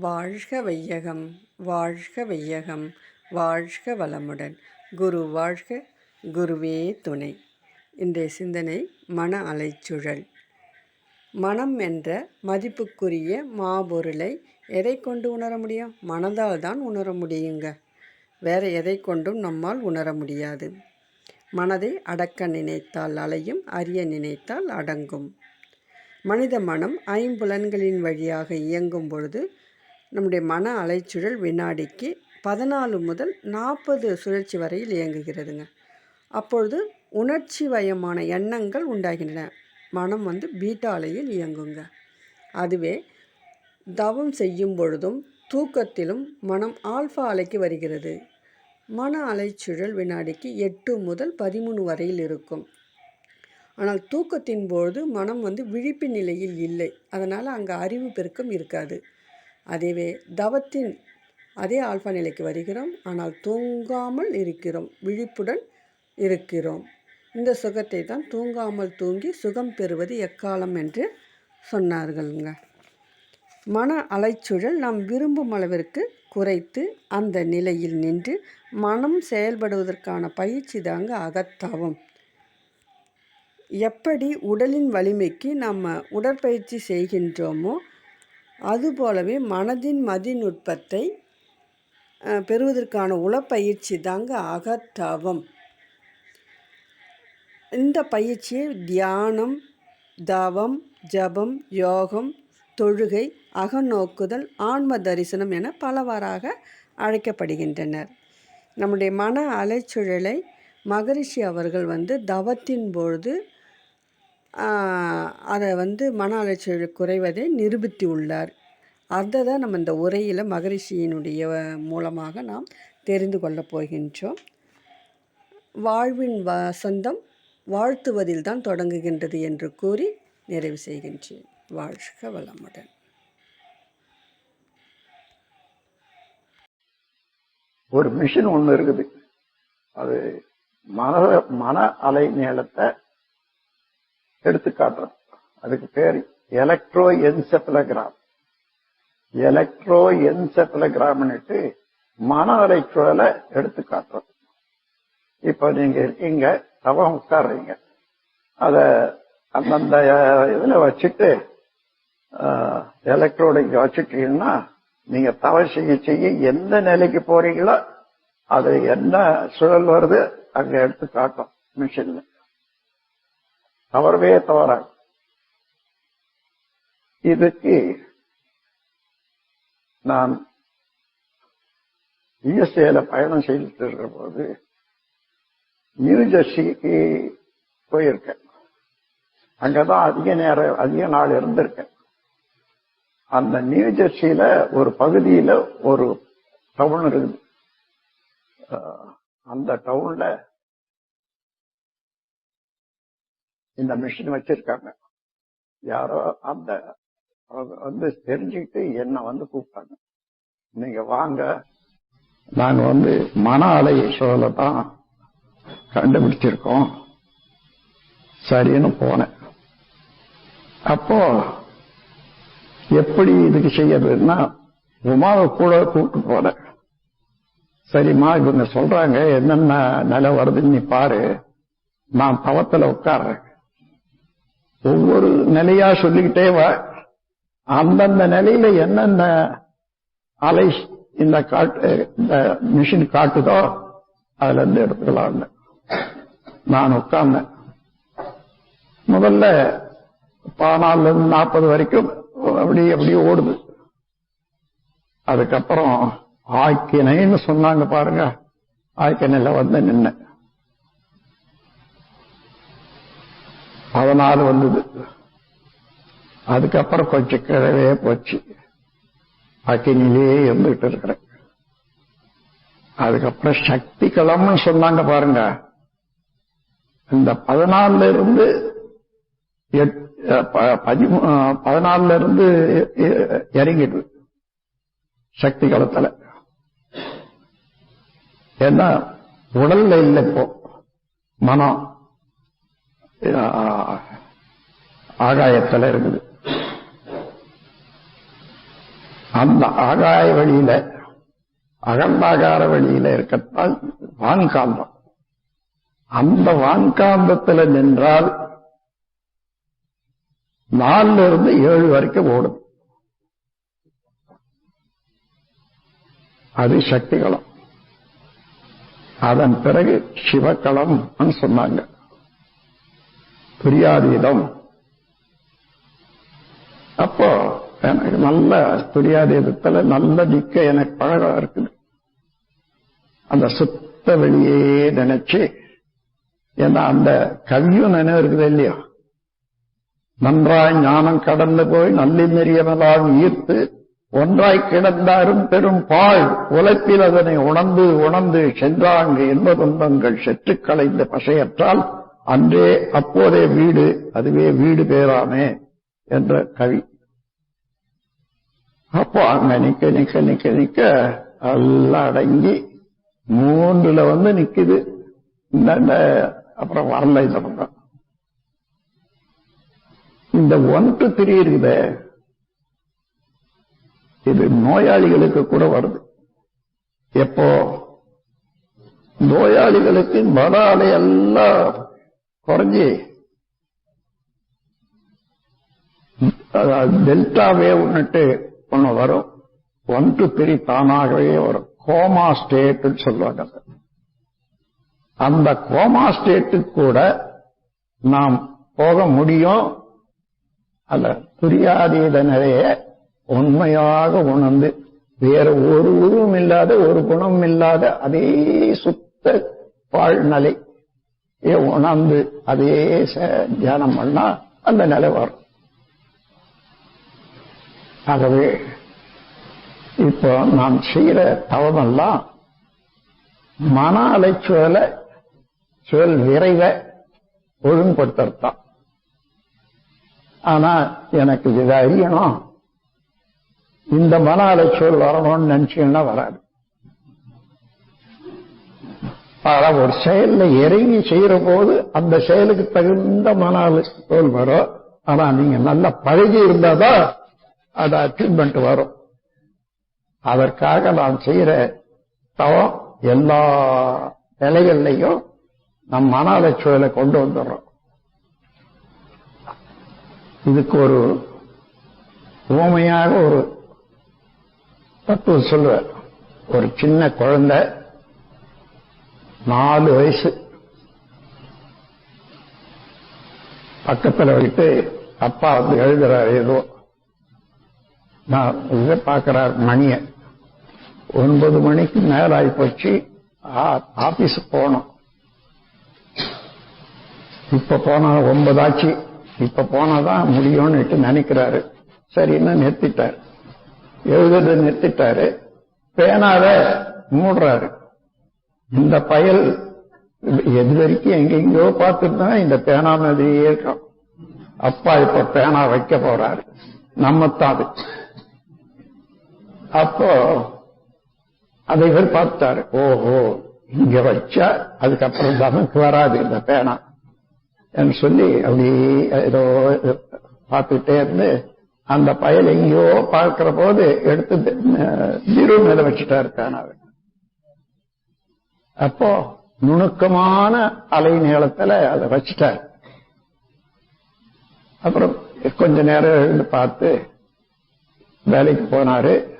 வாழ்க வையகம் வாழ்க வையகம் வாழ்க வளமுடன். குரு வாழ்க குருவே துணை. இன்றைய சிந்தனை மன அலைச்சுழல். மனம் என்ற மதிப்புக்குரிய மாபொருளை எதை கொண்டு உணர முடியும்? மனதால் தான் உணர முடியுங்க. வேறு எதை கொண்டும் நம்மால் உணர முடியாது. மனதை அடக்க நினைத்தால் அலையும் அறிய நினைத்தால் அடங்கும். மனித மனம் ஐம்புலன்களின் வழியாக இயங்கும் பொழுது நம்முடைய மன அலைச்சுழல் வினாடிக்கு பதினாலு முதல் நாற்பது சுழற்சி வரையில் இயங்குகிறதுங்க. அப்பொழுது உணர்ச்சி வயமான எண்ணங்கள் உண்டாகின்றன. மனம் வந்து பீட்டா அலையில் இயங்குங்க. அதுவே தவம் செய்யும் பொழுதும் தூக்கத்திலும் மனம் ஆல்ஃபா அலைக்கு வருகிறது. மன அலைச்சுழல் வினாடிக்கு எட்டு முதல் பதிமூணு வரையில் இருக்கும். ஆனால் தூக்கத்தின் பொழுது மனம் வந்து விழிப்பு நிலையில் இல்லை. அதனால் அங்கே அறிவு பெருக்கம் இருக்காது. அதுவே தவத்தின் அதே ஆல்பா நிலைக்கு வருகிறோம். ஆனால் தூங்காமல் இருக்கிறோம். விழிப்புடன் இருக்கிறோம். இந்த சுகத்தை தான் தூங்காமல் தூங்கி சுகம் பெறுவது எக்காலம் என்று சொன்னார்கள்ங்க. மன அலைச்சுழல் நாம் விரும்பும் அளவிற்கு குறைத்து அந்த நிலையில் நின்று மனம் செயல்படுவதற்கான பயிற்சி தாங்க அகத்தாவும் எப்படி உடலின் வலிமைக்கு நம்ம உடற்பயிற்சி செய்கின்றோமோ அதுபோலவே மனதின் மதிநுட்பத்தை பெறுவதற்கான உளப்பயிற்சி தாங்க அகத்தவம். இந்த பயிற்சியை தியானம் தவம் ஜபம் யோகம் தொழுகை அகநோக்குதல் ஆன்ம தரிசனம் என பலவாறாக அழைக்கப்படுகின்றனர். நம்முடைய மன அலைச்சுழலை மகரிஷி அவர்கள் வந்து தவத்தின் பொழுது அதை வந்து மன அலைச்சல் குறைவதை நிரூபித்து உள்ளார். அதை தான் நம்ம இந்த உரையில் மகரிஷியினுடைய மூலமாக நாம் தெரிந்து கொள்ளப் போகின்றோம். வாழ்வின் வசந்தம் வாழ்த்துவதில் தான் தொடங்குகின்றது என்று கூறி நிறைவு செய்கின்றேன். வாழ்க வளமுடன். ஒரு மிஷின் ஒன்று இருக்குது. அது மன மன அலை நீளத்தை எடுத்து காட்டுறேன் அதுக்கு பேர் எலக்ட்ரோ என்செபலகிராம் எலக்ட்ரோ என்செபலகிராம்னுட்டு மன அலைச்சுழலை எடுத்து காட்டுறது இப்ப நீங்க இருக்கீங்க தவம் உட்காடுறீங்க அத அந்தந்த இதுல வச்சுட்டு எலக்ட்ரோட இங்க வச்சுட்டீங்கன்னா நீங்க தவ செய்ய எந்த நிலைக்கு போறீங்களோ அது என்ன சுழல் வருது அங்க எடுத்து காட்டும் மிஷின்ல தவறவே தவறாய். இதுக்கு நான் யுஎஸ்ஏல பயணம் செய்துட்டு இருக்கிற போது நியூஜெர்சிக்கு போயிருக்கேன். அங்கதான் அதிக நேரம் அதிக நாள் இருந்திருக்கேன். அந்த நியூஜெர்சியில ஒரு பகுதியில ஒரு டவுன் இருக்குது அந்த டவுன்ல இந்த மிஷின் வச்சிருக்காங்க. யாரோ அந்த வந்து தெரிஞ்சுக்கிட்டு என்ன வந்து கூப்பிட்டாங்க. நீங்க வாங்க. நாங்க வந்து மன அலை சோலை தான் கண்டுபிடிச்சிருக்கோம். சரின்னு போனேன். அப்போ எப்படி இதுக்கு செய்யறதுன்னா உமாவை கூட கூப்பிட்டு போனேன். சரிம்மா இவங்க சொல்றாங்க என்னென்ன நிலை வருதுன்னு நீ பாரு. நான் தவத்துல உட்கார்றேன். ஒவ்வொரு நிலையா சொல்லிக்கிட்டே வா. அந்தந்த நிலையில என்னென்ன அலை இந்த காட்டு இந்த மிஷின் காட்டுதோ அதுல இருந்து எடுத்துக்கலாம் நான் உட்கார்ந்தேன். முதல்ல பதினாலுல இருந்து நாற்பது வரைக்கும் அப்படி அப்படியே ஓடுது. அதுக்கப்புறம் ஆக்கினைன்னு சொன்னாங்க பாருங்க. ஆக்கினையில வந்து நின்ன பதினாலு வந்தது. அதுக்கப்புறம் கொஞ்சம் கிழவே போச்சு. அக்கினிலேயே இருந்துகிட்டு இருக்கிறேன். அதுக்கப்புறம் சக்தி களம்னு சொன்னாங்க பாருங்க. இந்த பதினாலுல இருந்து பதினாலுல இருந்து இறங்கிடுது சக்தி களத்துல. ஏன்னா உடல்ல இல்லை இப்போ. மனம். ஆகாயத்தில் இருக்குது. அந்த ஆகாய வழியில அகண்டாகார வழியில இருக்கத்தான் வான்காந்தம். அந்த வான்காந்தத்துல நின்றால் நாலுல இருந்து ஏழு வரைக்கும் ஓடும். அது சக்திகளம் அதன் பிறகு சிவக்களம் சொன்னாங்க. துரியாதீதம் அப்போ எனக்கு நல்ல துரியாதீதத்துல நல்ல திக்க எனக்கு பழகம் இருக்குது. அந்த சுத்த வெளியே நினைச்சு ஏன்னா அந்த கவியும் நினைவு இருக்குது இல்லையா? நன்றாய் ஞானம் கடந்து போய் நல்லிநெறியமெல்லாம் ஈர்த்து ஒன்றாய் கிடந்தாரும் பெரும் பாழ் உழைப்பில் அதனை உணர்ந்து உணர்ந்து சென்றாங்க என்ப துன்பங்கள் செற்று களைந்த பசையற்றால் அன்றே அப்போதே வீடு அதுவே வீடு பேராமே என்ற கவி. அப்போ அங்க நிக்க நிக்க நிக்க நிக்க எல்லாம் அடங்கி மூன்றுல வந்து நிக்குது. இந்த அப்புறம் வரல இந்த பக்கம். இந்த ஒன் டு த்ரீ இருக்குதே. இது நோயாளிகளுக்கு கூட வருது. எப்போ? நோயாளிகளுக்கு மன அலை எல்லாம் குறைஞ்சி. டெல்டா வேவ்னுட்டு ஒண்ணு வரும். ஒன் டு த்ரீ தானாகவே வரும். கோமா ஸ்டேட் சொல்லுவாங்க அந்த கோமா ஸ்டேட்டுக்கு கூட நாம் போக முடியும். அல்ல புரியாதீத நிலைய உண்மையாக உணர்ந்து வேற ஒரு உருவம் இல்லாத ஒரு குணம் இல்லாத அதே சுத்த வாழ்நிலை உணர்ந்து அதே தியானம் பண்ணா அந்த நிலை வரும். ஆகவே இப்போ நாம் செய்யற தவமெல்லாம் மன அலைச்சுவலை சுழல் விரைவை ஒழுங்குபடுத்தத்தான் ஆனா எனக்கு இதை அறியணும். இந்த மன அலைச்சல் வரணும்னு நினைச்சீங்கன்னா வராது. ஆனா ஒரு செயல்ல இறங்கி செய்யற போது அந்த செயலுக்கு தகுந்த மன தோல் வரும். ஆனா நீங்க நல்லா பழகி இருந்தாதான் அது அச்சீவ்மெண்ட் வரும். அதற்காக நாம் செய்யற தவம் எல்லா நிலைகள்லையும் நம் மன சூழலை கொண்டு வந்துடுறோம். இதுக்கு ஒரு உவமையாக ஒரு தத்துவம் சொல்லுவார் ஒரு சின்ன குழந்தை நாலு வயசு. பக்கத்துல வைத்து அப்பா வந்து எழுதுறாரு ஏதோ. நான் இதை பார்க்கிறார் மணியை. ஒன்பது மணிக்கு மேல ஆகி போச்சு ஆபீஸ் போனோம். இப்ப போனா ஒன்பதாச்சு. இப்ப போனாதான் முடியும்னு நினைக்கிறாரு. சரின்னு நிறுத்திட்டார். எழுதுறது நிறுத்திட்டாரு. பேனால மூடுறாரு. இந்த பயல் எது வரைக்கும் எங்கெங்கயோ பார்த்துட்டு இந்த பேனா மாதிரியே இருக்கும் அப்பா இப்ப பேனா வைக்க போறாரு. நம்மத்தான் அது அப்போ அதை இவர் பார்த்தாரு ஓஹோ இங்க வச்சா அதுக்கப்புறம் தமக்கு வராது இந்த பேனா. என்று சொல்லி அப்படி ஏதோ பார்த்துட்டே இருந்து அந்த பயல் எங்கேயோ பார்க்கிற போது எடுத்து ஜீரோ மேல வச்சுட்டாரு பேனாவை. அப்போ நுணுக்கமான அலை நீளத்துல அதை வச்சுட்டார். அப்புறம் கொஞ்ச நேரம் எழுந்து பார்த்து வேலைக்கு போனாரு.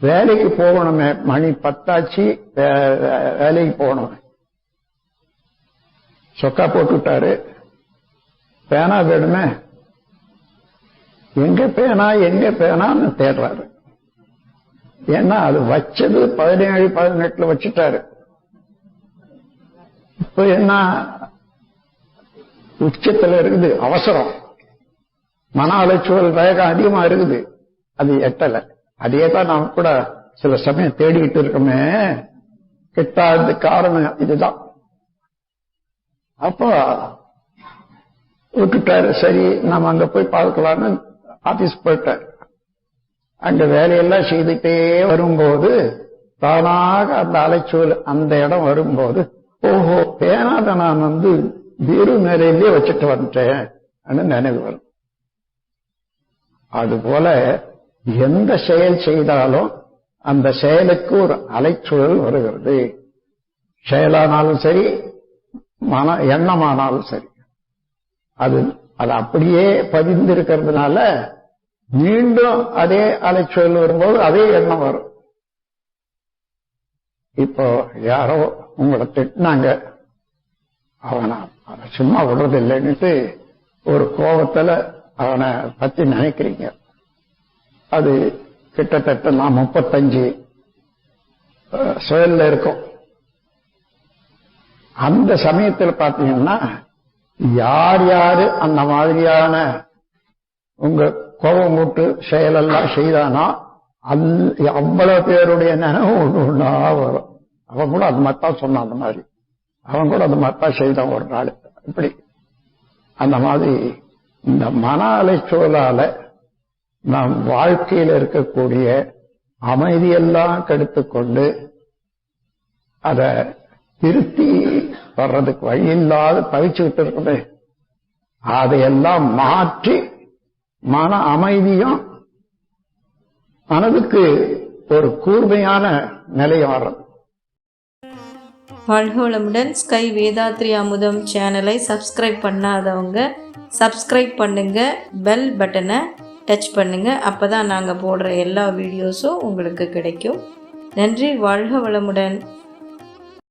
வேலைக்கு போகணுமே மணி பத்தாச்சு வேலைக்கு போகணும். சொக்கா போட்டுட்டாரு பேனா வேணுமே? எங்க பேனா எங்க பேனான்னு தேடுறாரு. ஏன்னா அது வச்சது பதினேழு பதினெட்டுல வச்சுட்டாரு. என்ன உச்சத்துல இருக்குது அவசரம். மன அலைச்சல் வேகம் அதிகமா இருக்குது. அது எட்டல. அதே தான் நாம் கூட சில சமயம் தேடிக்கிட்டு இருக்கோமே. கிட்டாது காரணம் இதுதான். அப்போ விட்டுட்டாரு சரி நம்ம அங்க போய் பார்க்கலான்னு ஆபீஸ் போயிட்டார். அங்க வேலையெல்லாம் செய்துட்டே வரும்போது தானாக அந்த அலைச்சூல் அந்த இடம் வரும்போது ஓஹோ பேனாத நான் வந்து பீரு மேலையிலேயே வச்சுட்டு வந்துட்டேன் நினைவு வரும். அதுபோல எந்த செயல் செய்தாலும் அந்த செயலுக்கு ஒரு அலைச்சூழல் வருகிறது. செயலானாலும் சரி மன எண்ணமானாலும் சரி. அது அது அப்படியே பதிந்திருக்கிறதுனால மீண்டும் அதே அலைச்சூழல் வரும்போது அதே எண்ணம் வரும். இப்போ யாரோ உங்களை திட்டினாங்க. அவனை சும்மா விடுறது இல்லைன்னுட்டு ஒரு கோபத்துல அவனை பத்தி நினைக்கிறீங்க. அது கிட்டத்தட்ட நான் முப்பத்தஞ்சு சுயல்ல இருக்கும். அந்த சமயத்துல பாத்தீங்கன்னா யார் யாரு அந்த மாதிரியான உங்க கோபம் மூட்டு செயலெல்லாம் செய்தானா அந் அவ்வளவு பேருடைய நினைவு ஒண்ணு ஒண்ணா வரும். அவன் கூட அது மாதிரி தான் சொன்னான் அந்த மாதிரி. அவன் கூட அது மாதிரிதான் செய்தான் ஒரு நாள். இப்படி. அந்த மாதிரி இந்த மன அலைச்சூழலால நாம் வாழ்க்கையில் இருக்கக்கூடிய அமைதியெல்லாம் கெடுத்துக்கொண்டு அதை திருத்தி வர்றதுக்கு வழி இல்லாத தவிச்சுக்கிட்டு இருக்குது அதையெல்லாம் மாற்றி மன அமைதியும் மனதுக்கு ஒரு கூர்மையான நிலையம் வர்றது வாழ்க ஸ்கை வேதாத்ரி அமுதம் சேனலை சப்ஸ்கிரைப் பண்ணாதவங்க சப்ஸ்கிரைப் பண்ணுங்க பெல் பட்டனை டச் பண்ணுங்க. அப்போ தான் நாங்கள் போடுற எல்லா வீடியோஸும் உங்களுக்கு கிடைக்கும். நன்றி வாழ்க வளமுடன்.